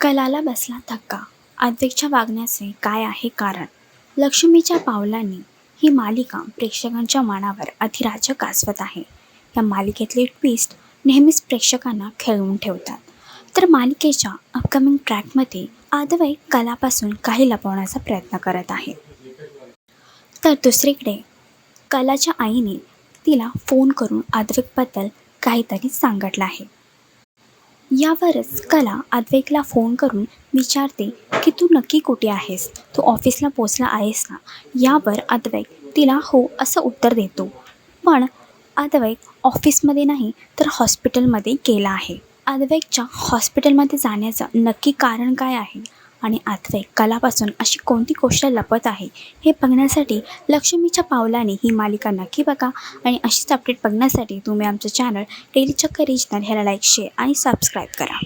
कलाला बसला धक्का. अद्वैतच्या वागण्याचे काय आहे कारण? लक्ष्मीच्या पावलांनी ही मालिका प्रेक्षकांच्या मनावर अधिराज्य गाजवत आहे. या मालिकेतले ट्विस्ट नेहमीच प्रेक्षकांना खेळवून ठेवतात. तर मालिकेच्या अपकमिंग ट्रॅकमध्ये अद्वैत कलापासून काही लपवण्याचा प्रयत्न करत आहे तर दुसरीकडे कलाच्या आईने तिला फोन करून अद्वैतबद्दल काहीतरी सांगितलं आहे. यावरच कला अद्वैकला फोन करून विचारते की तू नक्की कुठे आहेस? तू ऑफिसला पोचला आहेस ना? यावर अद्वैक तिला हो असं उत्तर देतो. पण अद्वैक ऑफिसमध्ये नाही तर हॉस्पिटलमध्ये गेला आहे. अद्वैकच्या हॉस्पिटलमध्ये जाण्याचं नक्की कारण काय आहे? आणि आथवे कलापासून अशी कोणती गोष्ट लपत आहे हे बघण्यासाठी लक्ष्मीच्या पावलाने ही मालिका नक्की बघा. आणि अशीच अपडेट बघण्यासाठी तुम्ही आमचं चॅनल डेली चक्कर रिजनल ह्याला लाईक शेअर आणि सबस्क्राईब करा.